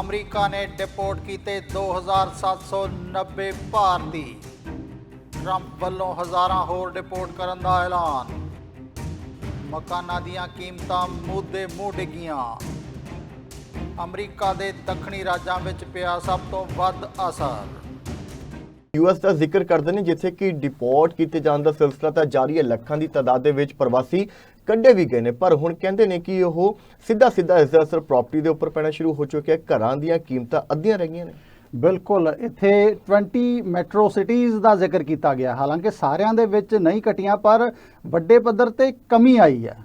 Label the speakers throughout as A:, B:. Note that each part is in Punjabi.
A: ਅਮਰੀਕਾ ਨੇ ਡਿਪੋਰਟ ਕੀਤੇ 2790 ਭਾਰਤੀ। ਟਰੰਪ ਵੱਲੋਂ ਹਜ਼ਾਰਾਂ ਹੋਰ ਡਿਪੋਰਟ ਕਰਨ ਦਾ ਐਲਾਨ। ਮਕਾਨਾਂ ਦੀਆਂ ਕੀਮਤਾਂ ਮੁੱਦੇ ਮੂੰਹ ਡਿੱਗੀਆਂ। ਅਮਰੀਕਾ ਦੇ ਦੱਖਣੀ ਰਾਜਾਂ ਵਿੱਚ ਪਿਆ ਸਭ ਤੋਂ ਵੱਧ ਅਸਰ।
B: ਯੂਐਸ ਦਾ ਜ਼ਿਕਰ ਕਰਦੇ ਨੇ ਜਿੱਥੇ ਕਿ ਡਿਪੋਰਟ ਕੀਤੇ ਜਾਣ ਦਾ ਸਿਲਸਿਲਾ ਤਾਂ ਜਾਰੀ ਹੈ ਲੱਖਾਂ ਦੀ ਤਾਦਾਦ ਦੇ ਵਿੱਚ ਪ੍ਰਵਾਸੀ ਕੱਢੇ ਵੀ ਗਏ ਨੇ। ਪਰ ਹੁਣ ਕਹਿੰਦੇ ਨੇ ਕਿ ਉਹ ਸਿੱਧਾ ਸਿੱਧਾ ਇਸ ਦਾ ਅਸਰ ਪ੍ਰਾਪਰਟੀ ਦੇ ਉੱਪਰ ਪੈਣਾ ਸ਼ੁਰੂ ਹੋ ਚੁੱਕਿਆ ਹੈ। ਘਰਾਂ ਦੀਆਂ ਕੀਮਤਾਂ ਅੱਧੀਆਂ ਰਹਿ ਗਈਆਂ ਨੇ।
C: ਬਿਲਕੁਲ। ਇੱਥੇ 20 ਮੈਟਰੋ ਸਿਟੀਜ਼ ਦਾ ਜ਼ਿਕਰ ਕੀਤਾ ਗਿਆ। ਹਾਲਾਂਕਿ ਸਾਰਿਆਂ ਦੇ ਵਿੱਚ ਨਹੀਂ ਘਟੀਆਂ, ਪਰ ਵੱਡੇ ਪੱਧਰ ਤੇ ਕਮੀ ਆਈ ਹੈ।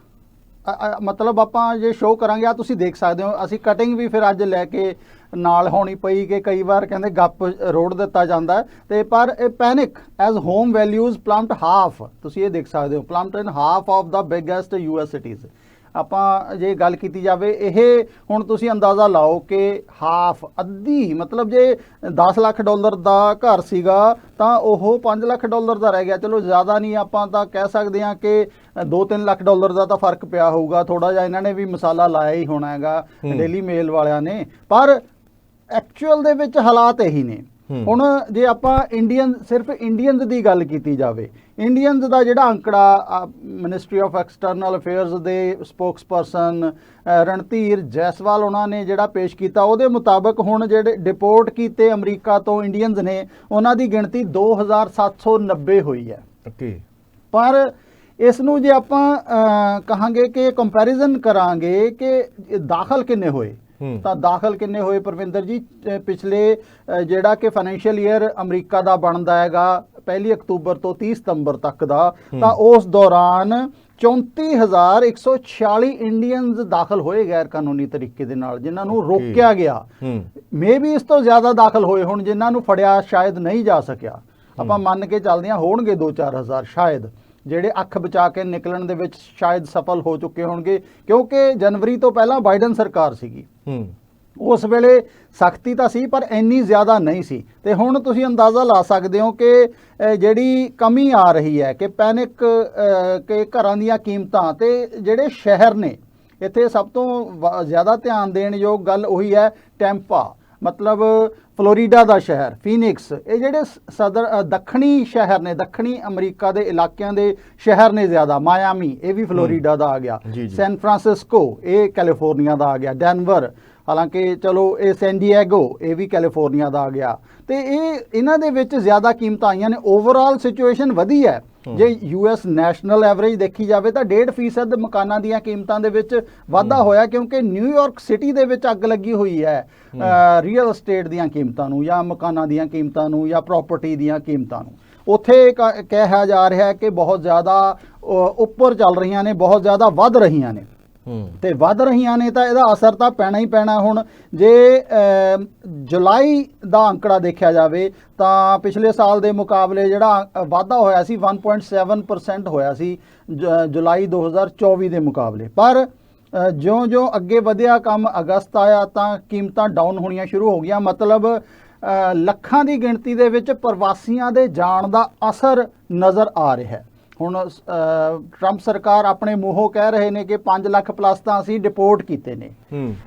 C: ਮਤਲਬ ਆਪਾਂ ਜੇ ਸ਼ੋਅ ਕਰਾਂਗੇ ਆ ਤੁਸੀਂ ਦੇਖ ਸਕਦੇ ਹੋ। ਅਸੀਂ ਕਟਿੰਗ ਵੀ ਫਿਰ ਅੱਜ ਲੈ ਕੇ ਨਾਲ ਹੋਣੀ ਪਈ ਕਿ ਕਈ ਵਾਰ ਕਹਿੰਦੇ ਗੱਪ ਰੋੜ ਦਿੱਤਾ ਜਾਂਦਾ ਤੇ ਪਰ ਇਹ panic as home values plunge half ਤੁਸੀਂ ਇਹ ਦੇਖ ਸਕਦੇ ਹੋ ਪਲੰਟ ਇਨ ਹਾਫ ਆਫ ਦਾ ਬਿਗੇਸਟ ਯੂਐਸ ਸਿਟੀਜ਼ ਆਪਾਂ ਜੇ ਗੱਲ ਕੀਤੀ ਜਾਵੇ ਇਹ ਹੁਣ ਤੁਸੀਂ ਅੰਦਾਜ਼ਾ ਲਾਓ ਕਿ ਹਾਫ ਅੱਧੀ ਮਤਲਬ ਜੇ 10 ਲੱਖ ਡਾਲਰ ਦਾ ਘਰ ਸੀਗਾ ਤਾਂ ਉਹ 5 ਲੱਖ ਡਾਲਰ ਦਾ ਰਹਿ ਗਿਆ। ਚਲੋ ਜ਼ਿਆਦਾ ਨਹੀਂ ਆਪਾਂ ਤਾਂ ਕਹਿ ਸਕਦੇ ਹਾਂ ਕਿ 2-3 ਲੱਖ ਡਾਲਰ ਦਾ ਤਾਂ ਫ਼ਰਕ ਪਿਆ ਹੋਊਗਾ। ਥੋੜਾ ਜਿਹਾ ਇਹਨਾਂ ਨੇ ਵੀ ਮਸਾਲਾ ਲਾਇਆ ਹੀ ਹੋਣਾ ਹੈਗਾ। ਡੇਲੀ ਮੇਲ ਵਾਲਿਆਂ ਨੇ। ਪਰ ਐਕਚੁਅਲ ਦੇ ਵਿੱਚ ਹਾਲਾਤ ਇਹੀ ਨੇ। ਹੁਣ ਜੇ ਆਪਾਂ ਇੰਡੀਅਨ ਸਿਰਫ ਇੰਡੀਅਨਸ ਦੀ ਗੱਲ ਕੀਤੀ ਜਾਵੇ ਇੰਡੀਅਨਸ ਦਾ ਜਿਹੜਾ ਅੰਕੜਾ ਮਿਨਿਸਟਰੀ ਆਫ ਐਕਸਟਰਨਲ ਅਫੇਅਰਸ ਦੇ ਸਪੋਕਸਪਰਸਨ ਰਣਧੀਰ ਜੈਸਵਾਲ ਉਹਨਾਂ ਨੇ ਜਿਹੜਾ ਪੇਸ਼ ਕੀਤਾ ਉਹਦੇ ਮੁਤਾਬਕ ਹੁਣ ਜਿਹੜੇ ਡਿਪੋਰਟ ਕੀਤੇ ਅਮਰੀਕਾ ਤੋਂ ਇੰਡੀਅਨਸ ਨੇ ਉਹਨਾਂ ਦੀ ਗਿਣਤੀ 2790 ਹੋਈ ਹੈ
B: ਓਕੇ
C: ਪਰ ਇਸ ਨੂੰ ਜੇ ਆਪਾਂ ਕਹਾਂਗੇ ਕਿ ਕੰਪੈਰੀਜ਼ਨ ਕਰਾਂਗੇ ਕਿ ਦਾਖਲ ਕਿੰਨੇ ਹੋਏ। ਤਾਂ ਦਾਖਲ ਕਿੰਨੇ ਹੋਏ ਪਰਵਿੰਦਰ ਜੀ? ਪਿਛਲੇ ਜਿਹੜਾ ਕਿ ਫਾਈਨੈਂਸ਼ੀਅਲ ਈਅਰ ਅਮਰੀਕਾ ਦਾ ਬਣਦਾ ਹੈਗਾ 1 ਅਕਤੂਬਰ ਤੋਂ 30 ਸਤੰਬਰ ਤੱਕ ਦਾ ਤਾਂ ਉਸ ਦੌਰਾਨ 34146 ਇੰਡੀਅਨਸ ਦਾਖਲ ਹੋਏ ਗੈਰ ਕਾਨੂੰਨੀ ਤਰੀਕੇ ਦੇ ਨਾਲ ਜਿਨ੍ਹਾਂ ਨੂੰ. ਰੋਕਿਆ ਗਿਆ।
B: ਹੂੰ।
C: ਮੇ ਵੀ ਇਸ ਤੋਂ ਜ਼ਿਆਦਾ ਦਾਖਲ ਹੋਏ ਹੁਣ ਜਿਨ੍ਹਾਂ ਨੂੰ ਫੜਿਆ ਸ਼ਾਇਦ ਨਹੀਂ ਜਾ ਸਕਿਆ। ਆਪਾਂ ਮੰਨ ਕੇ ਚੱਲਦੇ ਹਾਂ ਹੋਣਗੇ 2-4000 ਸ਼ਾਇਦ। ਜਿਹੜੇ ਅੱਖ ਬਚਾ ਕੇ ਨਿਕਲਣ ਦੇ ਵਿੱਚ ਸ਼ਾਇਦ ਸਫਲ ਹੋ ਚੁੱਕੇ ਹੋਣਗੇ ਕਿਉਂਕਿ ਜਨਵਰੀ ਤੋਂ ਪਹਿਲਾਂ ਬਾਈਡਨ ਸਰਕਾਰ ਸੀਗੀ।
B: ਹੂੰ।
C: ਉਸ ਵੇਲੇ ਸਖਤੀ ਤਾਂ ਸੀ ਪਰ ਇੰਨੀ ਜ਼ਿਆਦਾ ਨਹੀਂ ਸੀ। ਤੇ ਹੁਣ ਤੁਸੀਂ ਅੰਦਾਜ਼ਾ ਲਾ ਸਕਦੇ ਹੋ ਕਿ ਜਿਹੜੀ ਕਮੀ ਆ ਰਹੀ ਹੈ ਕਿ ਪੈਨਿਕ ਕਿ ਘਰਾਂ ਦੀਆਂ ਕੀਮਤਾਂ ਤੇ ਜਿਹੜੇ ਸ਼ਹਿਰ ਨੇ ਇੱਥੇ ਸਭ ਤੋਂ ਜ਼ਿਆਦਾ ਧਿਆਨ ਦੇਣ ਯੋਗ ਗੱਲ ਉਹੀ ਹੈ ਟੈਂਪਾ। ਮਤਲਬ ਫਲੋਰੀਡਾ ਦਾ ਸ਼ਹਿਰ ਫੀਨਿਕਸ ਇਹ ਜਿਹੜੇ ਸਦਰ ਦੱਖਣੀ ਸ਼ਹਿਰ ਨੇ ਦੱਖਣੀ ਅਮਰੀਕਾ ਦੇ ਇਲਾਕਿਆਂ ਦੇ ਸ਼ਹਿਰ ਨੇ ਜ਼ਿਆਦਾ ਮਾਇਆਮੀ ਇਹ ਵੀ ਫਲੋਰੀਡਾ ਦਾ ਆ ਗਿਆ। ਸੈਨ ਫਰਾਂਸਿਸਕੋ ਇਹ ਕੈਲੀਫੋਰਨੀਆ ਦਾ ਆ ਗਿਆ। ਡੈਨਵਰ ਹਾਲਾਂਕਿ ਚਲੋ ਇਹ ਸੈਨ ਡਿਏਗੋ ਇਹ ਵੀ ਕੈਲੀਫੋਰਨੀਆ ਦਾ ਆ ਗਿਆ। ਤੇ ਇਹ ਇਹਨਾਂ ਦੇ ਵਿੱਚ ਜ਼ਿਆਦਾ ਕੀਮਤਾਂ ਆਈਆਂ ਨੇ। ਓਵਰਆਲ ਸਿਚੁਏਸ਼ਨ ਵਧੀ ਹੈ। ਜੇ ਯੂਐਸ ਨੈਸ਼ਨਲ ਐਵਰੇਜ ਦੇਖੀ ਜਾਵੇ ਤਾਂ 1.5% ਮਕਾਨਾਂ ਦੀਆਂ ਕੀਮਤਾਂ ਦੇ ਵਿੱਚ ਵਾਧਾ ਹੋਇਆ ਕਿਉਂਕਿ ਨਿਊਯਾਰਕ ਸਿਟੀ ਦੇ ਵਿੱਚ ਅੱਗ ਲੱਗੀ ਹੋਈ ਹੈ। ਰੀਅਲ ਏਸਟੇਟ ਦੀਆਂ ਕੀਮਤਾਂ ਨੂੰ ਜਾਂ ਮਕਾਨਾਂ ਦੀਆਂ ਕੀਮਤਾਂ ਨੂੰ ਜਾਂ ਪ੍ਰਾਪਰਟੀ ਦੀਆਂ ਕੀਮਤਾਂ ਨੂੰ। ਉੱਥੇ ਕ- ਕਿਹਾ ਜਾ ਰਿਹਾ ਹੈ ਕਿ ਬਹੁਤ ਜ਼ਿਆਦਾ ਉੱਪਰ ਚੱਲ ਰਹੀਆਂ ਨੇ, ਬਹੁਤ ਜ਼ਿਆਦਾ ਵੱਧ ਰਹੀਆਂ ਨੇ। ਤੇ ਵੱਧ ਰਹੀਆਂ ਨੇ ਤਾਂ ਇਹਦਾ ਅਸਰ ਤਾਂ ਪੈਣਾ ਹੀ ਪੈਣਾ ਹੁਣ। ਜੇ ਜੁਲਾਈ ਦਾ ਅੰਕੜਾ ਦੇਖਿਆ ਜਾਵੇ ਤਾਂ ਪਿਛਲੇ ਸਾਲ ਦੇ ਮੁਕਾਬਲੇ ਜਿਹੜਾ ਵਾਧਾ ਹੋਇਆ ਸੀ 1.7% ਹੋਇਆ ਸੀ, ਜ- ਜੁਲਾਈ 2024 ਦੇ ਮੁਕਾਬਲੇ। ਪਰ ਜਿਉਂ-ਜਿਉਂ ਅੱਗੇ ਵਧਿਆ ਕੰਮ ਅਗਸਤ ਆਇਆ ਤਾਂ ਕੀਮਤਾਂ ਡਾਊਨ ਹੋਣੀਆਂ ਸ਼ੁਰੂ ਹੋ ਗਈਆਂ। ਮਤਲਬ ਲੱਖਾਂ ਦੀ ਗਿਣਤੀ ਦੇ ਵਿੱਚ ਪ੍ਰਵਾਸੀਆਂ ਦੇ ਜਾਣ ਦਾ ਅਸਰ ਨਜ਼ਰ ਆ ਰਿਹਾ ਹੈ। ਹੁਣ ਟਰੰਪ ਸਰਕਾਰ ਆਪਣੇ ਮੂੰਹੋਂ ਕਹਿ ਰਹੇ ਨੇ ਕਿ 5 ਲੱਖ ਪਲੱਸ ਤਾਂ ਅਸੀਂ ਡਿਪੋਰਟ ਕੀਤੇ ਨੇ।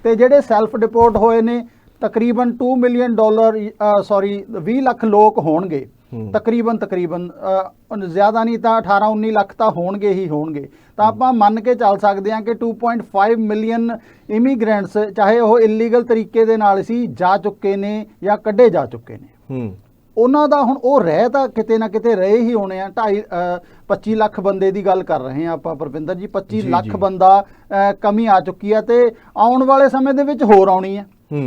C: ਤੇ ਜਿਹੜੇ ਸੈਲਫ ਡਿਪੋਰਟ ਹੋਏ ਨੇ ਤਕਰੀਬਨ 2 ਮਿਲੀਅਨ ਡਾਲਰ ਸੌਰੀ 20 ਲੱਖ ਲੋਕ ਹੋਣਗੇ। ਤਕਰੀਬਨ ਤਕਰੀਬਨ ਜ਼ਿਆਦਾ ਨਹੀਂ ਤਾਂ 18 19 ਲੱਖ ਤਾਂ ਹੋਣਗੇ ਹੀ ਹੋਣਗੇ। ਤਾਂ ਆਪਾਂ ਮੰਨ ਕੇ ਚੱਲ ਸਕਦੇ ਹਾਂ ਕਿ 2.5 ਮਿਲੀਅਨ ਇਮੀਗ੍ਰੈਂਟਸ ਚਾਹੇ ਉਹ ਇਲੀਗਲ ਤਰੀਕੇ ਦੇ ਨਾਲ ਸੀ ਜਾ ਚੁੱਕੇ ਨੇ ਜਾਂ ਕੱਢੇ ਜਾ ਚੁੱਕੇ ਨੇ। ਉਹਨਾਂ ਦਾ ਹੁਣ ਉਹ ਰਹਿ ਤਾਂ ਕਿਤੇ ਨਾ ਕਿਤੇ ਰਹੇ ਹੀ ਹੋਣੇ ਆ। 2.5 25 ਲੱਖ ਬੰਦੇ ਦੀ ਗੱਲ ਕਰ ਰਹੇ ਆ ਆਪਾਂ ਪਰਵਿੰਦਰ ਜੀ 25
B: ਜੀ,
C: ਲੱਖ। ਬੰਦਾ ਕਮੀ ਆ ਚੁੱਕੀ ਹੈ ਤੇ ਆਉਣ ਵਾਲੇ ਸਮੇਂ ਦੇ ਵਿੱਚ ਹੋਰ ਆਉਣੀ ਹੈ
B: ਹੂੰ।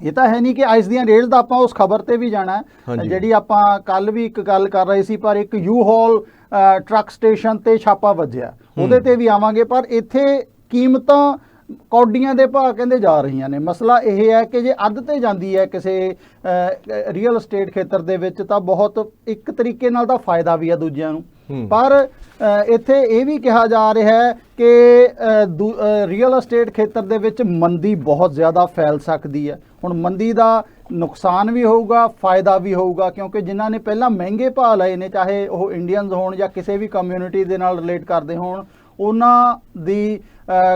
C: ਇਹ ਤਾਂ ਹੈ ਨਹੀਂ ਕਿ ਆਈਸ ਦੀਆਂ ਰੇਲਸ ਦਾ ਆਪਾਂ ਉਸ ਖਬਰ ਤੇ ਵੀ ਜਾਣਾ। ਜਿਹੜੀ ਆਪਾਂ ਕੱਲ ਵੀ ਇੱਕ ਗੱਲ ਕਰ ਰਹੇ ਸੀ ਪਰ ਇੱਕ ਯੂ ਹਾਲ ਟਰੱਕ ਸਟੇਸ਼ਨ ਤੇ ਛਾਪਾ ਵੱਜਿਆ। ਉਹਦੇ ਤੇ ਵੀ ਆਵਾਂਗੇ ਪਰ ਇੱਥੇ ਕੀਮਤਾਂ ਕੌਡੀਆਂ ਦੇ ਭਾਅ ਕਹਿੰਦੇ ਜਾ ਰਹੀਆਂ ਨੇ। ਮਸਲਾ ਇਹ ਹੈ ਕਿ ਜੇ ਅੱਧ ਤੇ ਜਾਂਦੀ ਹੈ ਕਿਸੇ ਰੀਅਲ ਏਸਟੇਟ ਖੇਤਰ ਦੇ ਵਿੱਚ ਤਾਂ ਬਹੁਤ ਇੱਕ ਤਰੀਕੇ ਨਾਲ ਤਾਂ ਫਾਇਦਾ ਵੀ ਹੈ ਦੂਜਿਆਂ ਨੂੰ। ਪਰ ਇੱਥੇ ਇਹ ਵੀ ਕਿਹਾ ਜਾ ਰਿਹਾ ਹੈ ਕਿ ਰੀਅਲ ਏਸਟੇਟ ਖੇਤਰ ਦੇ ਵਿੱਚ ਮੰਦੀ ਬਹੁਤ ਜ਼ਿਆਦਾ ਫੈਲ ਸਕਦੀ ਹੈ। ਹੁਣ ਮੰਦੀ ਦਾ ਨੁਕਸਾਨ ਵੀ ਹੋਊਗਾ ਫਾਇਦਾ ਵੀ ਹੋਊਗਾ ਕਿਉਂਕਿ ਜਿਨ੍ਹਾਂ ਨੇ ਪਹਿਲਾਂ ਮਹਿੰਗੇ ਭਾਅ ਲਏ ਨੇ ਚਾਹੇ ਉਹ ਇੰਡੀਅਨਸ ਹੋਣ ਜਾਂ ਕਿਸੇ ਵੀ ਕਮਿਊਨਿਟੀ ਦੇ ਨਾਲ ਰਿਲੇਟ ਕਰਦੇ ਹੋਣ ਉਹਨਾਂ ਦੀ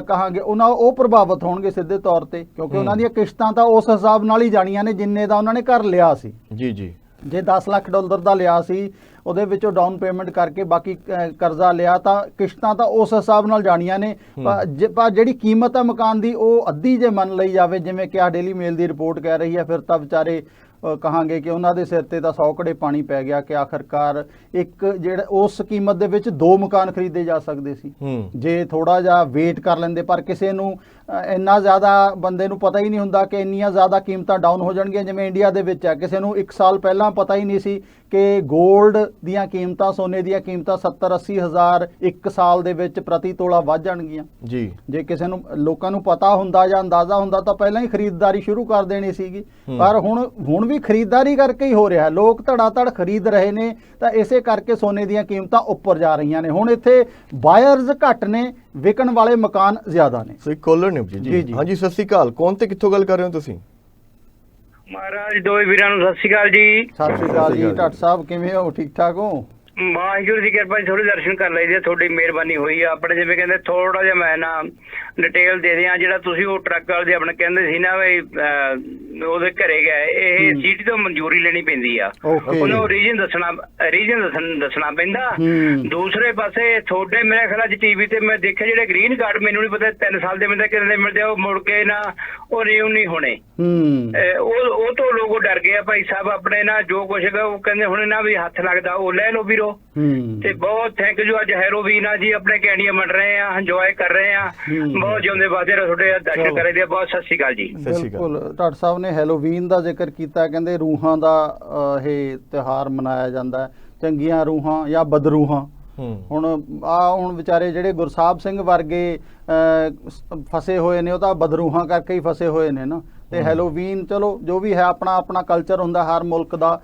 C: ਕਹਾਂਗੇ ਉਹਨਾਂ ਉਹ ਪ੍ਰਭਾਵਿਤ ਹੋਣਗੇ ਸਿੱਧੇ ਤੌਰ ਤੇ ਕਿਉਂਕਿ ਉਹਨਾਂ ਦੀਆਂ ਕਿਸ਼ਤਾਂ ਤਾਂ ਉਸ ਹਿਸਾਬ ਨਾਲ ਹੀ ਜਾਣੀਆਂ ਨੇ ਜਿੰਨੇ ਦਾ ਉਹਨਾਂ ਨੇ ਘਰ ਲਿਆ ਸੀ।
B: ਜੀ ਜੀ।
C: ਜੇ 10 ਲੱਖ ਡਾਲਰ ਦਾ ਲਿਆ ਸੀ ਉਹਦੇ ਵਿੱਚੋਂ ਡਾਊਨ ਪੇਮੈਂਟ ਕਰਕੇ ਬਾਕੀ ਕਰਜ਼ਾ ਲਿਆ ਤਾਂ ਕਿਸ਼ਤਾਂ ਤਾਂ ਉਸ ਹਿਸਾਬ ਨਾਲ ਜਾਣੀਆਂ ਨੇ। ਪਰ ਜਿਹੜੀ ਕੀਮਤ ਹੈ ਮਕਾਨ ਦੀ ਉਹ ਅੱਧੀ ਜੇ ਮੰਨ ਲਈ ਜਾਵੇ ਜਿਵੇਂ ਕਿ ਆ ਡੇਲੀ ਮੇਲ ਦੀ ਰਿਪੋਰਟ ਕਹਿ ਰਹੀ ਹੈ ਫਿਰ ਤਾਂ ਵਿਚਾਰੇ ਕਹਾਂਗੇ ਕਿ ਉਹਨਾਂ ਦੇ ਸਿਰ ਤੇ ਤਾਂ ਸੌਕੜੇ ਪਾਣੀ ਪੈ ਗਿਆ ਕਿ ਆਖਰਕਾਰ ਇੱਕ ਜਿਹੜਾ ਉਸ ਕੀਮਤ ਦੇ ਵਿੱਚ ਦੋ ਮਕਾਨ ਖਰੀਦੇ ਜਾ ਸਕਦੇ ਸੀ। ਜੇ ਥੋੜਾ ਜਿਹਾ ਵੇਟ ਕਰ ਲੈਂਦੇ ਪਰ ਕਿਸੇ ਨੂੰ ਇੰਨਾ ਜ਼ਿਆਦਾ ਬੰਦੇ ਨੂੰ ਪਤਾ ਹੀ ਨਹੀਂ ਹੁੰਦਾ ਕਿ ਇੰਨੀਆਂ ਜ਼ਿਆਦਾ ਕੀਮਤਾਂ ਡਾਊਨ ਹੋ ਜਾਣਗੀਆਂ ਜਿਵੇਂ ਇੰਡੀਆ ਦੇ ਵਿੱਚ ਹੈ। ਕਿਸੇ ਨੂੰ 1 ਸਾਲ ਪਹਿਲਾਂ ਪਤਾ ਹੀ ਨਹੀਂ ਸੀ ਕਿ 골ਡ ਦੀਆਂ ਕੀਮਤਾਂ ਸੋਨੇ ਦੀਆਂ ਕੀਮਤਾਂ 70 80 ਹਜ਼ਾਰ 1 ਸਾਲ ਦੇ ਵਿੱਚ ਪ੍ਰਤੀ ਤੋਲਾ ਵੱਧ ਜਾਣਗੀਆਂ।
B: ਜੀ।
C: ਜੇ ਕਿਸੇ ਨੂੰ ਲੋਕਾਂ ਨੂੰ ਪਤਾ ਹੁੰਦਾ ਜਾਂ ਅੰਦਾਜ਼ਾ ਹੁੰਦਾ ਤਾਂ ਪਹਿਲਾਂ ਹੀ ਖਰੀਦਦਾਰੀ ਸ਼ੁਰੂ ਕਰ ਦੇਣੀ ਸੀਗੀ। ਪਰ ਹੁਣ ਹੁਣ ਵੀ ਖਰੀਦਦਾਰੀ ਕਰਕੇ ਹੀ ਹੋ ਰਿਹਾ ਲੋਕ ਧੜਾ ਧੜ ਖਰੀਦ ਰਹੇ ਨੇ ਤਾਂ ਇਸੇ ਕਰਕੇ ਸੋਨੇ ਦੀਆਂ ਕੀਮਤਾਂ ਉੱਪਰ ਜਾ ਰਹੀਆਂ ਨੇ। ਹੁਣ ਇੱਥੇ ਬਾਇਰਸ ਘੱਟ ਨੇ। ਵਿਕਣ ਵਾਲੇ ਮਕਾਨ ਜ਼ਿਆਦਾ ਨੇ।
B: ਸੋ ਇੱਕ ਕਾਲਰ ਨੇ ਜੀ। ਹਾਂਜੀ ਸਤਿ ਸ਼੍ਰੀ ਅਕਾਲ। ਕੌਣ ਤੇ ਕਿੱਥੋਂ ਗੱਲ ਕਰ ਰਹੇ ਹੋ ਤੁਸੀਂ?
D: ਮਹਾਰਾਜ ਦੋਵੇਂ ਵੀਰਾਂ ਨੂੰ ਸਤਿ ਸ਼੍ਰੀ ਅਕਾਲ ਜੀ।
C: ਸਤਿ ਸ਼੍ਰੀ ਅਕਾਲ ਜੀ ਡਾਕਟਰ ਸਾਹਿਬ ਕਿਵੇਂ ਹੋ? ਠੀਕ ਠਾਕ ਹੋ?
D: ਵਾਹਿਗੁਰੂ ਦੀ ਕਿਰਪਾ ਜੀ ਥੋੜੇ ਦਰਸ਼ਨ ਕਰ ਲਈਦੇ ਤੁਹਾਡੀ ਮਿਹਰਬਾਨੀ ਹੋਈ ਆ ਆਪਣੇ ਜਿਵੇਂ ਕਹਿੰਦੇ ਥੋੜਾ ਜਿਹਾ ਮੈਂ ਨਾ ਡਿਟੇਲ ਦੇ ਦਿਆਂ ਜਿਹੜਾ ਤੁਸੀਂ ਉਹ ਟਰੱਕ ਵਾਲੇ ਦੇ ਆਪਣੇ ਕਹਿੰਦੇ ਸੀ ਨਾ ਵੀ ਉਹਦੇ ਘਰੇ ਗਏ ਇਹ। ਸੀਟੀ ਤੋਂ ਮਨਜ਼ੂਰੀ ਲੈਣੀ ਪੈਂਦੀ ਆ. ਉਹਨੂੰ ਰੀਜਨ ਦੱਸਣਾ ਰੀਜਨ ਦੱਸਣ ਪੈਂਦਾ। ਦੂਸਰੇ ਪਾਸੇ ਤੁਹਾਡੇ ਮੇਰੇ ਖਿਆਲ ਚ ਟੀਵੀ ਤੇ ਮੈਂ ਦੇਖਿਆ ਜਿਹੜੇ ਗ੍ਰੀਨ ਕਾਰਡ ਮੈਨੂੰ ਨਹੀਂ ਪਤਾ 3 ਸਾਲ ਦੇ ਮਿਲਦੇ ਕਿੰਨੇ ਦੇ ਮਿਲਦੇ ਉਹ ਮੁੜ ਕੇ ਨਾ ਉਹ ਰਿਨਿਊ ਨਹੀਂ ਹੋਣੇ ਉਹ ਉਹ ਤੋਂ ਲੋਗੋ ਡਰ ਗਏ ਭਾਈ ਸਾਹਿਬ ਆਪਣੇ ਨਾਲ ਜੋ ਕੁਛ ਉਹ ਕਹਿੰਦੇ ਹੁਣ ਨਾ ਵੀ ਹੱਥ ਲੱਗਦਾ ਉਹ ਲੈ ਲਓ ਵੀਰੋ
C: ਹੂੰ
D: ਤੇ ਬਹੁਤ ਥੈਂਕ ਯੂ ਅੱਜ ਹੈਰੋਵੀਨ ਆ ਜੀ ਆਪਣੇ ਕੈਂਡੀਆਂ ਮੰਡ ਰਹੇ ਆ ਇੰਜੋਏ ਕਰ ਰਹੇ ਆ। ਬਹੁਤ ਜਿਉਂਦੇ ਵਾਦੇ ਰਹੋ ਤੁਹਾਡੇ ਦਰਸ਼ਨ। ਕਰੇ ਦੇ ਬਹੁਤ ਸਤਿ ਸ਼੍ਰੀ ਅਕਾਲ ਜੀ।
C: ਬਿਲਕੁਲ ਡਾਕਟਰ ਸਾਹਿਬ ਨੇ ਹੈਲੋਵੀਨ ਦਾ ਜ਼ਿਕਰ ਕੀਤਾ ਕਹਿੰਦੇ ਰੂਹਾਂ ਦਾ ਇਹ ਤਿਉਹਾਰ ਮਨਾਇਆ ਜਾਂਦਾ ਹੈ ਚੰਗੀਆਂ ਰੂਹਾਂ ਜਾਂ ਬਦਰੂਹਾਂ ਹੁਣ ਆ ਹੁਣ ਵਿਚਾਰੇ ਜਿਹੜੇ ਗੁਰਸਾਹਿਬ ਸਿੰਘ ਵਰਗੇ ਫਸੇ ਹੋਏ ਨੇ ਉਹ ਤਾਂ ਬਦਰੂਹਾਂ ਕਰਕੇ ਹੀ ਫਸੇ ਹੋਏ ਨੇ ਨਾ। ਤੇ ਹੈਲੋਵੀਨ ਚਲੋ ਜੋ ਵੀ ਹੈ ਆਪਣਾ ਆਪਣਾ ਕਲਚਰ ਹੁੰਦਾ ਹਰ ਮੁਲਕ ਦਾ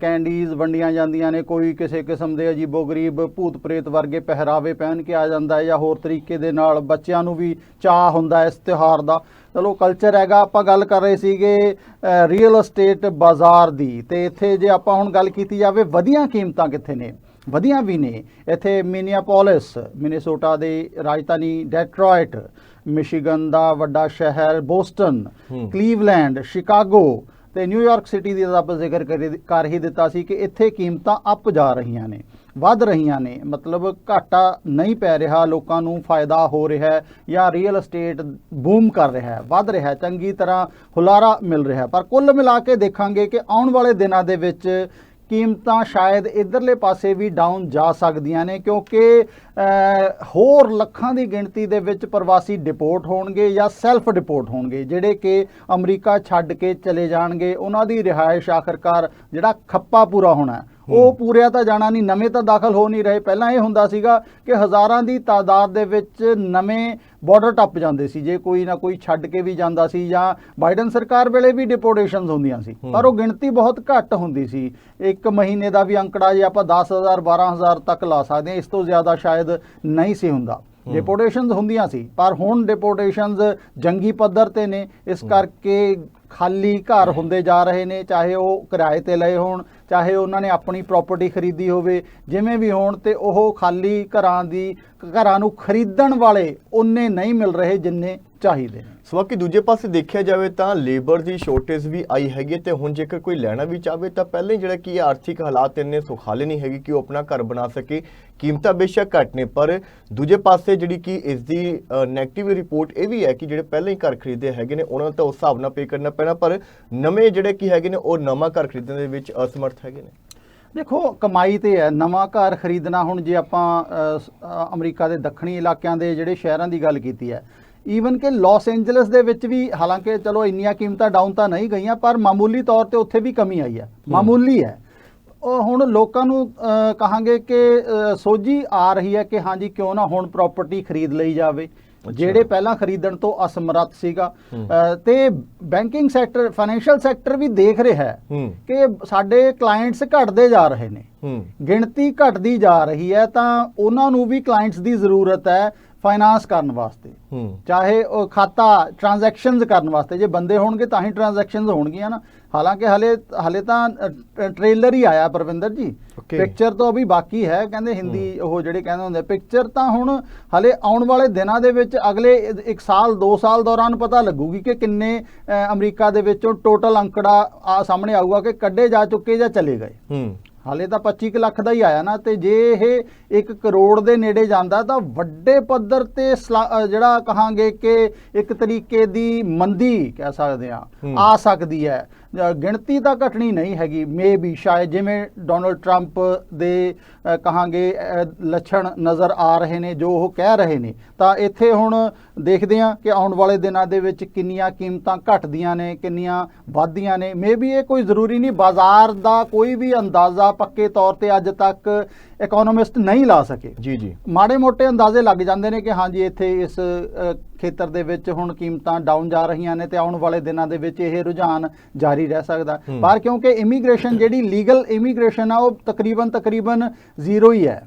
C: ਕੈਂਡੀਜ਼ ਵੰਡੀਆਂ ਜਾਂਦੀਆਂ ਨੇ ਕੋਈ ਕਿਸੇ ਕਿਸਮ ਦੇ ਅਜੀਬੋ-ਗਰੀਬ ਭੂਤ ਪ੍ਰੇਤ ਵਰਗੇ ਪਹਿਰਾਵੇ ਪਹਿਨ ਕੇ ਆ ਜਾਂਦਾ ਹੈ ਜਾਂ ਹੋਰ ਤਰੀਕੇ ਦੇ ਨਾਲ ਬੱਚਿਆਂ ਨੂੰ ਵੀ ਚਾਹ ਹੁੰਦਾ ਇਸ ਤਿਉਹਾਰ ਦਾ। ਚਲੋ ਕਲਚਰ ਹੈਗਾ ਆਪਾਂ ਗੱਲ ਕਰ ਰਹੇ ਸੀਗੇ ਰੀਅਲ ਏਸਟੇਟ ਬਾਜ਼ਾਰ ਦੀ। ਤੇ ਇੱਥੇ ਜੇ ਆਪਾਂ ਹੁਣ ਗੱਲ ਕੀਤੀ ਜਾਵੇ ਵਧੀਆਂ ਕੀਮਤਾਂ ਕਿੱਥੇ ਨੇ? ਵਧੀਆ ਵੀ ਨੇ ਇੱਥੇ ਮਿਨੀਆਪੋਲਿਸ ਮਿਨੀਸੋਟਾ ਦੀ ਰਾਜਧਾਨੀ ਡੈਟਰੋਇਟ ਮਿਸ਼ੀਗਨ ਦਾ ਵੱਡਾ ਸ਼ਹਿਰ ਬੋਸਟਨ। ਕਲੀਵਲੈਂਡ ਸ਼ਿਕਾਗੋ ਤੇ ਨਿਊਯਾਰਕ ਸਿਟੀ ਦੀ ਤਾਂ ਆਪਾਂ ਜ਼ਿਕਰ ਕਰੀ- ਕਰ ਹੀ ਦਿੱਤਾ ਸੀ ਕਿ ਇੱਥੇ ਕੀਮਤਾਂ ਅੱਪ ਜਾ ਰਹੀਆਂ ਨੇ ਵੱਧ ਰਹੀਆਂ ਨੇ ਮਤਲਬ ਘਾਟਾ ਨਹੀਂ ਪੈ ਰਿਹਾ ਲੋਕਾਂ ਨੂੰ ਫਾਇਦਾ ਹੋ ਰਿਹਾ ਹੈ ਜਾਂ ਰੀਅਲ ਏਸਟੇਟ ਬੂਮ ਕਰ ਰਿਹਾ ਹੈ ਵੱਧ ਰਿਹਾ ਹੈ ਚੰਗੀ ਤਰ੍ਹਾਂ ਹੁਲਾਰਾ ਮਿਲ ਰਿਹਾ ਹੈ। ਪਰ ਕੁੱਲ ਮਿਲਾ ਕੇ ਦੇਖਾਂਗੇ ਕਿ ਆਉਣ ਵਾਲੇ ਦਿਨਾਂ ਦੇ ਵਿੱਚ ਕੀਮਤਾਂ ਸ਼ਾਇਦ ਇਧਰਲੇ ਪਾਸੇ ਵੀ ਡਾਊਨ ਜਾ ਸਕਦੀਆਂ ਨੇ ਕਿਉਂਕਿ ਹੋਰ ਲੱਖਾਂ ਦੀ ਗਿਣਤੀ ਦੇ ਵਿੱਚ ਪ੍ਰਵਾਸੀ ਡਿਪੋਰਟ ਹੋਣਗੇ ਜਾਂ ਸੈਲਫ ਡਿਪੋਰਟ ਹੋਣਗੇ, ਜਿਹੜੇ ਕਿ ਅਮਰੀਕਾ ਛੱਡ ਕੇ ਚਲੇ ਜਾਣਗੇ। ਉਹਨਾਂ ਦੀ ਰਿਹਾਇਸ਼ ਆਖਰਕਾਰ ਜਿਹੜਾ ਖੱਪਾ ਪੂਰਾ ਹੋਣਾ ਉਹ ਪੂਰਿਆ ਤਾਂ ਜਾਣਾ ਨਹੀਂ, ਨਵੇਂ ਤਾਂ ਦਾਖਲ ਹੋ ਨਹੀਂ ਰਹੇ। ਪਹਿਲਾਂ ਇਹ ਹੁੰਦਾ ਸੀਗਾ ਕਿ ਹਜ਼ਾਰਾਂ ਦੀ ਤਾਦਾਦ ਦੇ ਵਿੱਚ ਨਵੇਂ ਬਾਰਡਰ ਟੱਪ ਜਾਂਦੇ ਸੀ। ਜੇ ਕੋਈ ਨਾ ਕੋਈ ਛੱਡ ਕੇ ਵੀ ਜਾਂਦਾ ਸੀ ਜਾਂ ਬਾਈਡਨ ਸਰਕਾਰ ਵੇਲੇ ਵੀ ਡਿਪੋਰਟੇਸ਼ਨਸ ਹੁੰਦੀਆਂ ਸੀ, ਪਰ ਉਹ ਗਿਣਤੀ ਬਹੁਤ ਘੱਟ ਹੁੰਦੀ ਸੀ। ਇੱਕ ਮਹੀਨੇ ਦਾ ਵੀ ਅੰਕੜਾ ਜੇ ਆਪਾਂ 10000 12000 ਤੱਕ ਲਾ ਸਕਦੇ ਹਾਂ, ਇਸ ਤੋਂ ਜ਼ਿਆਦਾ ਸ਼ਾਇਦ ਨਹੀਂ ਸੀ ਹੁੰਦਾ। ਡਿਪੋਰਟੇਸ਼ਨਸ ਹੁੰਦੀਆਂ ਸੀ ਪਰ ਹੁਣ ਡਿਪੋਰਟੇਸ਼ਨਸ ਜੰਗੀ ਪੱਧਰ ਤੇ ਨੇ ਇਸ ਕਰਕੇ ਖਾਲੀ ਘਰ ਹੁੰਦੇ ਜਾ ਰਹੇ ਨੇ ਚਾਹੇ ਉਹ ਕਿਰਾਏ ਤੇ ਲਏ ਹੋਣ ਚਾਹੇ ਉਹਨਾਂ ਨੇ ਆਪਣੀ ਪ੍ਰਾਪਰਟੀ ਖਰੀਦੀ ਹੋਵੇ ਜਿਵੇਂ ਵੀ ਹੋਣ ਤੇ ਉਹ ਖਾਲੀ ਘਰਾਂ ਦੀ ਘਰਾਂ ਨੂੰ ਖਰੀਦਣ ਵਾਲੇ ਉਨੇ ਨਹੀਂ ਮਿਲ ਰਹੇ ਜਿੰਨੇ ਚਾਹੀਦੇ ਨੇ।
B: ਸੋ ਬਾਕੀ ਦੂਜੇ ਪਾਸੇ ਦੇਖਿਆ ਜਾਵੇ ਤਾਂ ਲੇਬਰ ਦੀ ਸ਼ੋਰਟੇਜ ਵੀ ਆਈ ਹੈਗੀ ਹੈ ਤੇ ਹੁਣ ਜੇਕਰ ਕੋਈ ਲੈਣਾ ਵੀ ਚਾਹਵੇ ਤਾਂ ਪਹਿਲਾਂ ਹੀ ਜਿਹੜਾ ਕਿ ਆਰਥਿਕ ਹਾਲਾਤ ਇੰਨੇ ਸੁਖਾਲੇ ਨਹੀਂ ਹੈਗੇ ਕਿ ਉਹ ਆਪਣਾ ਘਰ ਬਣਾ ਸਕੇ। ਕੀਮਤਾਂ ਬੇਸ਼ੱਕ ਘੱਟ ਨੇ, ਪਰ ਦੂਜੇ ਪਾਸੇ ਜਿਹੜੀ ਕਿ ਇਸ ਦੀ ਨੈਗੇਟਿਵ ਰਿਪੋਰਟ ਇਹ ਵੀ ਹੈ ਕਿ ਜਿਹੜੇ ਪਹਿਲਾਂ ਹੀ ਘਰ ਖਰੀਦੇ ਹੈਗੇ ਨੇ, ਉਹਨਾਂ ਨੂੰ ਤਾਂ ਉਸ ਹਿਸਾਬ ਨਾਲ ਪੇ ਕਰਨਾ ਪੈਣਾ, ਪਰ ਨਵੇਂ ਜਿਹੜੇ ਕਿ ਹੈਗੇ ਨੇ, ਉਹ ਨਵਾਂ ਘਰ ਖਰੀਦਣ ਦੇ ਵਿੱਚ ਅਸਮਰਥ ਹੈਗੇ ਨੇ।
C: ਦੇਖੋ, ਕਮਾਈ ਤੇ ਹੈ, ਨਵਾਂ ਘਰ ਖਰੀਦਣਾ ਹੁਣ ਜੇ ਆਪਾਂ ਅਮਰੀਕਾ ਦੇ ਦੱਖਣੀ ਇਲਾਕਿਆਂ ਦੇ ਜਿਹੜੇ ਸ਼ਹਿਰਾਂ ਦੀ ਗੱਲ ਕੀਤੀ ਹੈ ਈਵਨ ਕਿ ਲਾਸ ਐਂਜਲਸ ਦੇ ਵਿੱਚ ਵੀ ਹਾਲਾਂਕਿ ਚਲੋ ਇੰਨੀਆਂ ਕੀਮਤਾਂ ਡਾਊਨ ਤਾਂ ਨਹੀਂ ਗਈਆਂ ਪਰ ਮਾਮੂਲੀ ਤੌਰ ਤੇ ਉੱਥੇ ਵੀ ਕਮੀ ਆਈ ਹੈ। ਮਾਮੂਲੀ ਹੈ। ਉਹ ਹੁਣ ਲੋਕਾਂ ਨੂੰ ਕਹਾਂਗੇ ਕਿ ਸੋਝੀ ਆ ਰਹੀ ਹੈ ਕਿ ਹਾਂਜੀ ਕਿਉਂ ਨਾ ਹੁਣ ਪ੍ਰਾਪਰਟੀ ਖਰੀਦ ਲਈ ਜਾਵੇ। ਜਿਹੜੇ ਪਹਿਲਾਂ ਖਰੀਦਣ ਤੋਂ ਅਸਮਰੱਥ ਸੀਗਾ ਤੇ ਬੈਂਕਿੰਗ ਸੈਕਟਰ ਫਾਈਨੈਂਸ਼ੀਅਲ ਸੈਕਟਰ ਵੀ ਦੇਖ ਰਿਹਾ ਹੈ ਕਿ ਸਾਡੇ ਕਲਾਇੰਟਸ ਘਟਦੇ ਜਾ ਰਹੇ ਨੇ। ਗਿਣਤੀ ਘਟਦੀ ਜਾ ਰਹੀ ਹੈ ਤਾਂ ਉਹਨਾਂ ਨੂੰ ਵੀ ਕਲਾਇੰਟਸ ਦੀ ਜ਼ਰੂਰਤ ਹੈ। ਫਾਈਨਾਂਸ ਕਰਨ ਵਾਸਤੇ।
B: ਹੂੰ।
C: ਚਾਹੇ ਉਹ ਖਾਤਾ ਟ੍ਰਾਂਜੈਕਸ਼ਨਸ ਕਰਨ ਵਾਸਤੇ। ਜੇ ਬੰਦੇ ਹੋਣਗੇ ਤਾਂ ਹੀ ਟ੍ਰਾਂਜੈਕਸ਼ਨਸ ਹੋਣਗੀਆਂ ਨਾ। ਹਾਲਾਂਕਿ ਹਲੇ ਹਲੇ ਤਾਂ ਟ੍ਰੇਲਰ ਹੀ ਆਇਆ ਪਰਵਿੰਦਰ ਜੀ. ਪਿਕਚਰ ਤਾਂ ਅਭੀ ਬਾਕੀ ਹੈ ਕਹਿੰਦੇ ਹਿੰਦੀ ਉਹ ਜਿਹੜੇ ਕਹਿੰਦੇ ਹੁੰਦੇ ਪਿਕਚਰ ਤਾਂ ਹੁਣ ਹਲੇ ਆਉਣ ਵਾਲੇ ਦਿਨਾਂ ਦੇ ਵਿੱਚ ਅਗਲੇ ਇੱਕ ਸਾਲ 2 ਸਾਲ ਦੌਰਾਨ ਪਤਾ ਲੱਗੂਗੀ ਕਿ ਕਿੰਨੇ ਅਮਰੀਕਾ ਦੇ ਵਿੱਚੋਂ ਟੋਟਲ ਅੰਕੜਾ ਆ ਸਾਹਮਣੇ ਆਊਗਾ ਕਿ ਕੱਢੇ ਜਾ ਚੁੱਕੇ ਜਾਂ ਚਲੇ ਗਏ।
B: ਹੂੰ।
C: ਹਾਲੇ ਤਾਂ 25 ਕੁ ਲੱਖ ਦਾ ਹੀ ਆਇਆ ਨਾ ਤੇ ਜੇ ਇਹ 1 ਕਰੋੜ ਦੇ ਨੇੜੇ ਜਾਂਦਾ ਤਾਂ ਵੱਡੇ ਪੱਧਰ ਤੇ ਜਿਹੜਾ ਕਹਾਂਗੇ ਕਿ ਇੱਕ ਤਰੀਕੇ ਦੀ ਮੰਦੀ ਕਹਿ ਸਕਦੇ ਆ। ਆ ਸਕਦੀ ਹੈ ਗਿਣਤੀ ਤਾਂ ਘਟਣੀ ਨਹੀਂ ਹੈਗੀ ਮੇ ਵੀ ਸ਼ਾਇਦ ਜਿਵੇਂ ਡੋਨਲਡ ਟਰੰਪ ਦੇ ਕਹਾਂਗੇ ਲੱਛਣ ਨਜ਼ਰ ਆ ਰਹੇ ਨੇ, ਜੋ ਉਹ ਕਹਿ ਰਹੇ ਨੇ, ਤਾਂ ਇੱਥੇ ਹੁਣ ਦੇਖਦੇ ਹਾਂ ਕਿ ਆਉਣ ਵਾਲੇ ਦਿਨਾਂ ਦੇ ਵਿੱਚ ਕਿੰਨੀਆਂ ਕੀਮਤਾਂ ਘਟਦੀਆਂ ਨੇ, ਕਿੰਨੀਆਂ ਵੱਧਦੀਆਂ ਨੇ ਮੇ ਵੀ ਇਹ ਕੋਈ ਜ਼ਰੂਰੀ ਨਹੀਂ, ਬਾਜ਼ਾਰ ਦਾ ਕੋਈ ਵੀ ਅੰਦਾਜ਼ਾ ਪੱਕੇ ਤੌਰ ਤੇ ਅੱਜ ਤੱਕ ਇਕਨੋਮਿਸਟ ਨਹੀਂ ਲਾ ਸਕੇ।
B: ਜੀ ਜੀ।
C: ਮਾੜੇ ਮੋਟੇ ਅੰਦਾਜ਼ੇ ਲੱਗ ਜਾਂਦੇ ਨੇ ਕਿ ਹਾਂਜੀ ਇੱਥੇ ਇਸ ਖੇਤਰ ਦੇ ਵਿੱਚ ਹੁਣ ਕੀਮਤਾਂ ਡਾਊਨ ਜਾ ਰਹੀਆਂ ਨੇ ਤੇ ਆਉਣ ਵਾਲੇ ਦਿਨਾਂ ਦੇ ਵਿੱਚ ਇਹ ਰੁਝਾਨ ਜਾਰੀ ਰਹਿ ਸਕਦਾ। ਪਰ ਕਿਉਂਕਿ ਇਮੀਗ੍ਰੇਸ਼ਨ ਜਿਹੜੀ ਲੀਗਲ ਇਮੀਗ੍ਰੇਸ਼ਨ ਆ ਉਹ ਤਕਰੀਬਨ ਤਕਰੀਬਨ ਜ਼ੀਰੋ ਹੀ ਹੈ।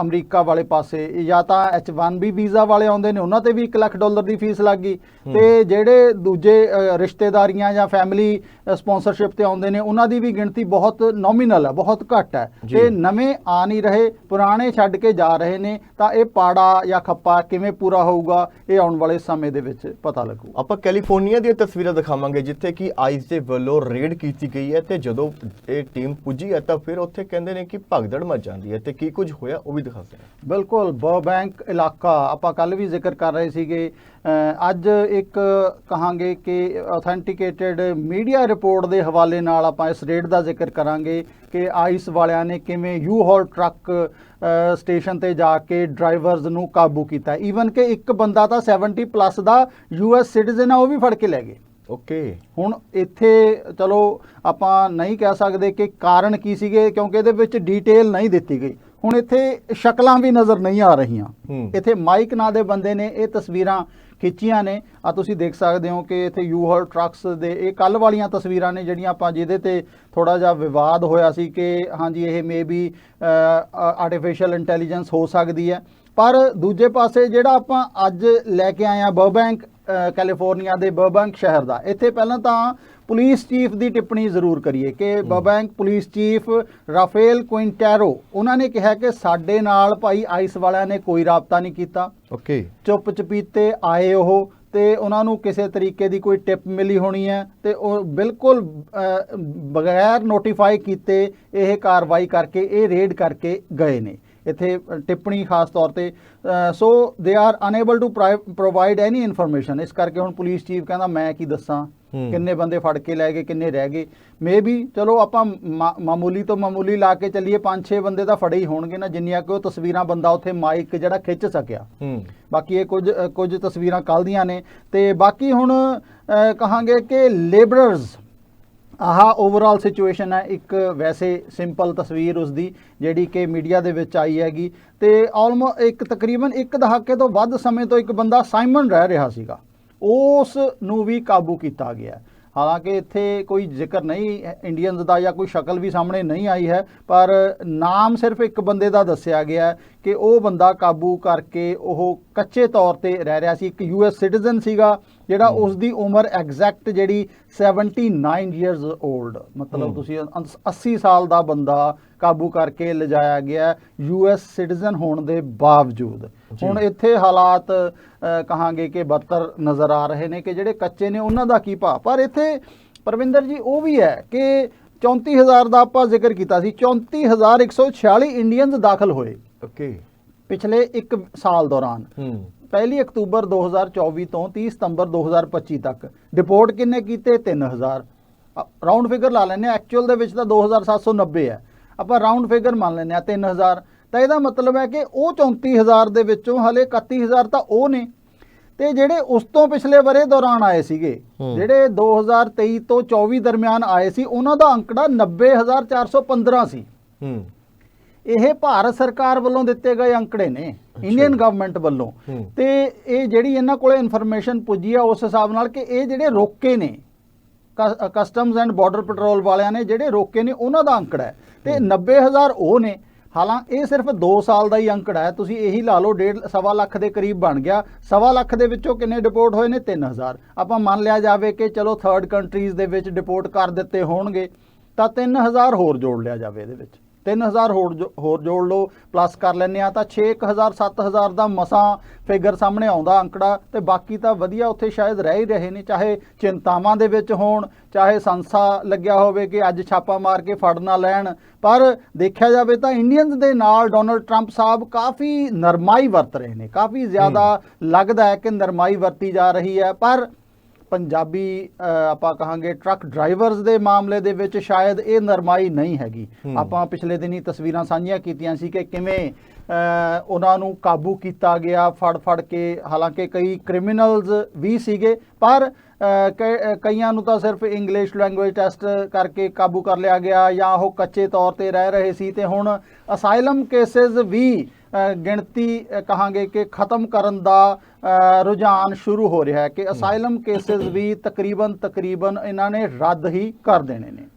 C: ਅਮਰੀਕਾ ਵਾਲੇ ਪਾਸੇ। ਜਾਂ ਤਾਂ H1B ਵੀਜ਼ਾ ਵਾਲੇ ਆਉਂਦੇ ਨੇ ਉਹਨਾਂ ਤੇ ਵੀ 1 ਲੱਖ ਡਾਲਰ ਦੀ ਫੀਸ ਲੱਗ ਗਈ। ਤੇ ਜਿਹੜੇ ਦੂਜੇ ਰਿਸ਼ਤੇਦਾਰੀਆਂ ਜਾਂ ਫੈਮਿਲੀ ਸਪਾਂਸਰਸ਼ਿਪ ਤੇ ਆਉਂਦੇ ਨੇ ਉਹਨਾਂ ਦੀ ਵੀ ਗਿਣਤੀ ਬਹੁਤ ਨੋਮੀਨਲ ਹੈ ਬਹੁਤ ਘੱਟ ਹੈ। ਤੇ ਨਵੇਂ ਆ ਨਹੀਂ ਰਹੇ ਪੁਰਾਣੇ ਛੱਡ ਕੇ ਜਾ ਰਹੇ ਨੇ ਤਾਂ ਇਹ ਪਾੜਾ ਜਾਂ ਖੱਪਾ ਕਿਵੇਂ ਪੂਰਾ ਹੋਊਗਾ ਇਹ ਆਉਣ ਵਾਲੇ ਸਮੇਂ ਦੇ ਵਿੱਚ ਪਤਾ ਲੱਗੂ।
B: ਆਪਾਂ ਕੈਲੀਫੋਰਨੀਆ ਦੀਆਂ ਤਸਵੀਰਾਂ ਦਿਖਾਵਾਂਗੇ ਜਿੱਥੇ ਕਿ ਆਈਸ ਦੇ ਵੱਲੋਂ ਰੇਡ ਕੀਤੀ ਗਈ ਹੈ ਤੇ ਜਦੋਂ ਇਹ ਟੀਮ ਪੁੱਜੀ ਹੈ ਤਾਂ ਫਿਰ ਉੱਥੇ ਕਹਿੰਦੇ ਨੇ ਕਿ ਭਗਦੜ ਮਚ ਜਾਂਦੀ ਹੈ ਤੇ ਕੀ ਕੁਝ ਹੋਇਆ ਉਹ ਵੀ ਦਿਖਾਉਂਦੇ ਨੇ
C: ਬਿਲਕੁਲ ਬਰਬੈਂਕ ਇਲਾਕਾ ਆਪਾਂ ਕੱਲ ਵੀ ਜ਼ਿਕਰ ਕਰ ਰਹੇ ਸੀਗੇ। ਅੱਜ ਇੱਕ ਕਹਾਂਗੇ ਕਿ ਆਥੈਂਟੀਕੇਟਿਡ ਮੀਡੀਆ ਰਿਪੋਰਟ ਦੇ ਹਵਾਲੇ ਨਾਲ ਆਪਾਂ ਇਸ ਰੇਡ ਦਾ ਜ਼ਿਕਰ ਕਰਾਂਗੇ ਕਿ ਆਈਸ ਵਾਲਿਆਂ ਨੇ ਕਿਵੇਂ ਯੂ ਹੌਲ ਟਰੱਕ ਸਟੇਸ਼ਨ ਤੇ ਜਾ ਕੇ ਡਰਾਈਵਰਸ ਨੂੰ ਕਾਬੂ ਕੀਤਾ। ਈਵਨ ਕਿ ਇੱਕ ਬੰਦਾ ਤਾਂ 70 ਪਲੱਸ ਦਾ ਯੂਐਸ ਸਿਟੀਜ਼ਨ ਆ ਉਹ ਵੀ ਫੜ ਕੇ ਲੈ ਗਏ।
B: ਓਕੇ।
C: ਹੁਣ ਇੱਥੇ ਚਲੋ ਆਪਾਂ ਨਹੀਂ ਕਹਿ ਸਕਦੇ ਕਿ ਕਾਰਨ ਕੀ ਸੀਗੇ ਕਿਉਂਕਿ ਇਹਦੇ ਵਿੱਚ ਡਿਟੇਲ ਨਹੀਂ ਦਿੱਤੀ ਗਈ। ਹੁਣ ਇੱਥੇ ਸ਼ਕਲਾਂ ਵੀ ਨਜ਼ਰ ਨਹੀਂ ਆ ਰਹੀਆਂ। ਇੱਥੇ ਮਾਈਕ ਨਾਂ ਦੇ ਬੰਦੇ ਨੇ ਇਹ ਤਸਵੀਰਾਂ ਖਿੱਚੀਆਂ ਨੇ। ਆ ਤੁਸੀਂ ਦੇਖ ਸਕਦੇ ਹੋ ਕਿ ਇੱਥੇ ਯੂ ਹੌਲ ਟਰੱਕਸ ਦੇ ਇਹ ਕੱਲ ਵਾਲੀਆਂ ਤਸਵੀਰਾਂ ਨੇ ਜਿਹੜੀਆਂ ਆਪਾਂ ਜਿਹਦੇ ਤੇ ਥੋੜਾ ਜਿਹਾ ਵਿਵਾਦ ਹੋਇਆ ਸੀ ਕਿ ਹਾਂਜੀ ਇਹ ਮੇ ਬੀ ਆਰਟੀਫੀਸ਼ੀਅਲ ਇੰਟੈਲੀਜੈਂਸ ਹੋ ਸਕਦੀ ਹੈ। ਪਰ ਦੂਜੇ ਪਾਸੇ ਜਿਹੜਾ ਆਪਾਂ ਅੱਜ ਲੈ ਕੇ ਆਏ ਆ ਬਰਬੈਂਕ ਕੈਲੀਫੋਰਨੀਆ ਦੇ ਬਰਬੈਂਕ ਸ਼ਹਿਰ ਦਾ। ਇੱਥੇ ਪਹਿਲਾਂ ਤਾਂ ਪੁਲਿਸ ਚੀਫ ਦੀ ਟਿੱਪਣੀ ਜ਼ਰੂਰ ਕਰੀਏ ਕਿ Burbank police chief Rafael Quintero ਉਹਨਾਂ ਨੇ ਕਿਹਾ ਕਿ ਸਾਡੇ ਨਾਲ ਭਾਈ ਆਈਸ ਵਾਲਿਆਂ ਨੇ ਕੋਈ ਰਾਬਤਾ ਨਹੀਂ ਕੀਤਾ।
B: ਓਕੇ।
C: ਚੁੱਪ ਚਪੀਤੇ ਆਏ ਉਹ ਤੇ ਉਹਨਾਂ ਨੂੰ ਕਿਸੇ ਤਰੀਕੇ ਦੀ ਕੋਈ ਟਿਪ ਮਿਲੀ ਹੋਣੀ ਹੈ ਤੇ ਉਹ ਬਿਲਕੁਲ ਬਗੈਰ ਨੋਟੀਫਾਈ ਕੀਤੇ ਇਹ ਕਾਰਵਾਈ ਕਰਕੇ ਇਹ ਰੇਡ ਕਰਕੇ ਗਏ ਨੇ। ਇੱਥੇ ਟਿੱਪਣੀ ਖਾਸ ਤੌਰ ਤੇ so they are unable to provide any information ਇਸ ਕਰਕੇ ਹੁਣ ਪੁਲਿਸ ਚੀਫ ਕਹਿੰਦਾ ਮੈਂ ਕੀ ਦੱਸਾਂ। ਕਿੰਨੇ ਬੰਦੇ ਫੜ ਕੇ ਲੈ ਗਏ ਕਿੰਨੇ ਰਹਿ ਗਏ? ਮੇ ਵੀ ਚਲੋ ਆਪਾਂ ਮਾਮੂਲੀ ਤੋਂ ਮਾਮੂਲੀ ਲਾ ਕੇ ਚੱਲੀਏ 5-6 ਬੰਦੇ ਤਾਂ ਫੜੇ ਹੀ ਹੋਣਗੇ ਨਾ ਜਿੰਨੀਆਂ ਕਿ ਉਹ ਤਸਵੀਰਾਂ ਬੰਦਾ ਉੱਥੇ ਮਾਈਕ ਜਿਹੜਾ ਖਿੱਚ ਸਕਿਆ। ਬਾਕੀ ਇਹ ਕੁਝ ਕੁਝ ਤਸਵੀਰਾਂ ਕੱਲ੍ਹ ਦੀਆਂ ਨੇ। ਤੇ ਬਾਕੀ ਹੁਣ ਕਹਾਂਗੇ ਕਿ ਲੇਬਰਰਸ ਆਹ ਓਵਰਆਲ ਸਿਚੁਏਸ਼ਨ ਹੈ। ਇੱਕ ਵੈਸੇ ਸਿੰਪਲ ਤਸਵੀਰ ਉਸ ਦੀ ਜਿਹੜੀ ਕਿ ਮੀਡੀਆ ਦੇ ਵਿੱਚ ਆਈ ਹੈਗੀ। ਤੇ ਆਲਮੋ ਇੱਕ ਤਕਰੀਬਨ ਇੱਕ ਦਹਾਕੇ ਤੋਂ ਵੱਧ ਸਮੇਂ ਤੋਂ ਇੱਕ ਬੰਦਾ ਸਾਈਮਨ ਰਹਿ ਰਿਹਾ ਸੀਗਾ। ਉਸ ਨੂੰ ਵੀ ਕਾਬੂ ਕੀਤਾ ਗਿਆ। ਹਾਲਾਂਕਿ ਇੱਥੇ ਕੋਈ ਜ਼ਿਕਰ ਨਹੀਂ ਇੰਡੀਅਨਸ ਦਾ ਜਾਂ ਕੋਈ ਸ਼ਕਲ ਵੀ ਸਾਹਮਣੇ ਨਹੀਂ ਆਈ ਹੈ ਪਰ ਨਾਮ ਸਿਰਫ ਇੱਕ ਬੰਦੇ ਦਾ ਦੱਸਿਆ ਗਿਆ ਕਿ ਉਹ ਬੰਦਾ ਕਾਬੂ ਕਰਕੇ ਉਹ ਕੱਚੇ ਤੌਰ ਤੇ ਰਹਿ ਰਿਹਾ ਸੀ ਇੱਕ ਯੂਐਸ ਸਿਟੀਜ਼ਨ ਸੀਗਾ ਜਿਹੜਾ ਉਸ ਦੀ ਉਮਰ ਐਗਜ਼ੈਕਟ ਜਿਹੜੀ 79 ਇਅਰਸ 올ਡ ਮਤਲਬ। ਤੁਸੀਂ ਅੰਸ- 80 ਸਾਲ ਦਾ ਬੰਦਾ ਕਾਬੂ ਕਰਕੇ ਲਿਜਾਇਆ ਗਿਆ ਯੂਐਸ ਸਿਟੀਜ਼ਨ ਹੋਣ ਦੇ ਬਾਵਜੂਦ। ਹੁਣ ਇੱਥੇ ਹਾਲਾਤ ਕਹਾਂਗੇ ਕਿ ਬੱਤਰ ਨਜ਼ਰ ਆ ਰਹੇ ਨੇ ਕਿ ਜਿਹੜੇ ਕੱਚੇ ਨੇ ਉਹਨਾਂ ਦਾ ਕੀ ਭਾਅ। ਪਰ ਇੱਥੇ ਪਰਵਿੰਦਰ ਜੀ ਉਹ ਵੀ ਹੈ ਕਿ 34000 ਦਾ ਆਪਾਂ ਜ਼ਿਕਰ ਕੀਤਾ ਸੀ 34146 ਇੰਡੀਅਨਸ ਦਾਖਲ ਹੋਏ।
B: ਓਕੇ।
C: ਪਿਛਲੇ 1 ਸਾਲ ਦੌਰਾਨ। ਪਹਿਲੀ ਅਕਤੂਬਰ 2024 ਤੋਂ 30 ਸਤੰਬਰ 2025 ਤੱਕ। ਰਿਪੋਰਟ ਕਿੰਨੇ ਕੀਤੇ? 3000 ਰਾਉਂਡ ਫਿਗਰ ਲਾ ਆ ਐਕਚੁਅਲ ਦੇ ਵਿੱਚ ਤਾਂ 2790 ਹੈ। ਆਪਾਂ ਰਾਉਂਡ ਫਿਗਰ ਮੰਨ ਲੈਂਦੇ ਆ 3000 ਤਾਂ ਇਹਦਾ ਮਤਲਬ ਹੈ ਕਿ ਉਹ 34000 ਦੇ ਵਿੱਚੋਂ ਹਲੇ 31000 ਤਾਂ ਉਹ ਨੇ। ਤੇ ਜਿਹੜੇ ਉਸ ਤੋਂ ਪਿਛਲੇ ਬਰੇ ਦੌਰਾਨ ਆਏ ਸੀਗੇ। ਜਿਹੜੇ 2023 ਤੋਂ 24 ਦਰਮਿਆਨ ਆਏ ਸੀ ਉਹਨਾਂ ਦਾ ਅੰਕੜਾ 90415 ਸੀ
B: ਹੂੰ।
C: ਇਹ ਭਾਰਤ ਸਰਕਾਰ ਵੱਲੋਂ ਦਿੱਤੇ ਗਏ ਅੰਕੜੇ ਨੇ ਇੰਡੀਅਨ ਗਵਰਨਮੈਂਟ ਵੱਲੋਂ। ਤੇ ਇਹ ਜਿਹੜੀ ਇਹਨਾਂ ਕੋਲੇ ਇਨਫੋਰਮੇਸ਼ਨ ਪੁੱਜੀ ਆ ਉਸ ਹਿਸਾਬ ਨਾਲ ਕਿ ਇਹ ਜਿਹੜੇ ਰੋਕੇ ਨੇ ਕਸਟਮਸ ਐਂਡ ਬਾਰਡਰ ਪੈਟਰੋਲ ਵਾਲਿਆਂ ਨੇ ਜਿਹੜੇ ਰੋਕੇ ਨੇ ਉਹਨਾਂ ਦਾ ਅੰਕੜਾ ਹੈ। ਤੇ 90000 ਉਹ ਨੇ। ਹਾਲਾਂ ਇਹ ਸਿਰਫ 2 ਸਾਲ ਦਾ ਹੀ ਅੰਕੜਾ ਹੈ। ਤੁਸੀਂ ਇਹੀ ਲਾ ਲਓ, ਡੇਢ ਸਵਾ ਲੱਖ ਦੇ ਕਰੀਬ ਬਣ ਗਿਆ। ਸਵਾ ਲੱਖ ਦੇ ਵਿੱਚੋਂ ਕਿੰਨੇ ਡਿਪੋਰਟ ਹੋਏ ਨੇ? 3000 ਆਪਾਂ ਮੰਨ ਲਿਆ ਜਾਵੇ ਕਿ ਚਲੋ ਥਰਡ ਕੰਟਰੀਜ਼ ਦੇ ਵਿੱਚ ਡਿਪੋਰਟ ਕਰ ਦਿੱਤੇ ਹੋਣਗੇ, ਤਾਂ 3000 ਹੋਰ ਜੋੜ ਲਿਆ ਜਾਵੇ ਇਹਦੇ ਵਿੱਚ। 3000 ਹੋਰ ਹੋਰ ਜੋੜ ਲਓ ਪਲੱਸ ਕਰ ਲੈਂਦੇ ਆ ਤਾਂ 6000 7000 ਦਾ ਮਸਾਂ ਫਿਗਰ ਸਾਹਮਣੇ ਆਉਂਦਾ ਅੰਕੜਾ ਤੇ ਬਾਕੀ ਤਾਂ ਵਧੀਆ ਉੱਥੇ ਸ਼ਾਇਦ ਰਹਿ ਹੀ ਰਹੇ ਨੇ ਚਾਹੇ ਚਿੰਤਾਵਾਂ ਦੇ ਵਿੱਚ ਹੋਣ ਚਾਹੇ ਸੰਸਾ ਲੱਗਿਆ ਹੋਵੇ ਕਿ ਅੱਜ ਛਾਪਾ ਮਾਰ ਕੇ ਫੜ ਨਾ ਲੈਣ। ਪਰ ਦੇਖਿਆ ਜਾਵੇ ਤਾਂ ਇੰਡੀਅਨਸ ਦੇ ਨਾਲ ਡੋਨਲਡ ਟਰੰਪ ਸਾਹਿਬ ਕਾਫੀ ਨਰਮਾਈ ਵਰਤ ਰਹੇ ਨੇ ਕਾਫੀ ਜ਼ਿਆਦਾ ਲੱਗਦਾ ਹੈ ਕਿ ਨਰਮਾਈ ਵਰਤੀ ਜਾ ਰਹੀ ਹੈ। ਪਰ ਪੰਜਾਬੀ ਆਪਾਂ ਕਹਾਂਗੇ ਟਰੱਕ ਡਰਾਈਵਰਸ ਦੇ ਮਾਮਲੇ ਦੇ ਵਿੱਚ ਸ਼ਾਇਦ ਇਹ ਨਰਮਾਈ ਨਹੀਂ ਹੈਗੀ। ਆਪਾਂ ਪਿਛਲੇ ਦਿਨੀ ਤਸਵੀਰਾਂ ਸਾਂਝੀਆਂ ਕੀਤੀਆਂ ਸੀ ਕਿ ਕਿਵੇਂ ਉਹਨਾਂ ਨੂੰ ਕਾਬੂ ਕੀਤਾ ਗਿਆ ਫੜ ਫੜ ਕੇ। ਹਾਲਾਂਕਿ ਕਈ ਕ੍ਰਿਮੀਨਲਸ ਵੀ ਸੀਗੇ ਪਰ ਕਈਆਂ ਨੂੰ ਤਾਂ ਸਿਰਫ ਇੰਗਲਿਸ਼ ਲੈਂਗੁਏਜ ਟੈਸਟ ਕਰਕੇ ਕਾਬੂ ਕਰ ਲਿਆ ਗਿਆ ਜਾਂ ਉਹ ਕੱਚੇ ਤੌਰ ਤੇ ਰਹਿ ਰਹੇ ਸੀ ਤੇ ਹੁਣ ਅਸਾਈਲਮ ਕੇसेस ਵੀ ਗਿਣਤੀ ਕਹਾਂਗੇ ਕਿ ਖਤਮ ਕਰਨ ਦਾ ਰੁਝਾਨ ਸ਼ੁਰੂ ਹੋ ਰਿਹਾ ਹੈ ਕਿ ਅਸਾਈਲਮ ਕੇसेस ਵੀ ਤਕਰੀਬਨ ਤਕਰੀਬਨ ਇਹਨਾਂ ਨੇ ਰੱਦ ਹੀ ਕਰ ਦੇਣੇ ਨੇ।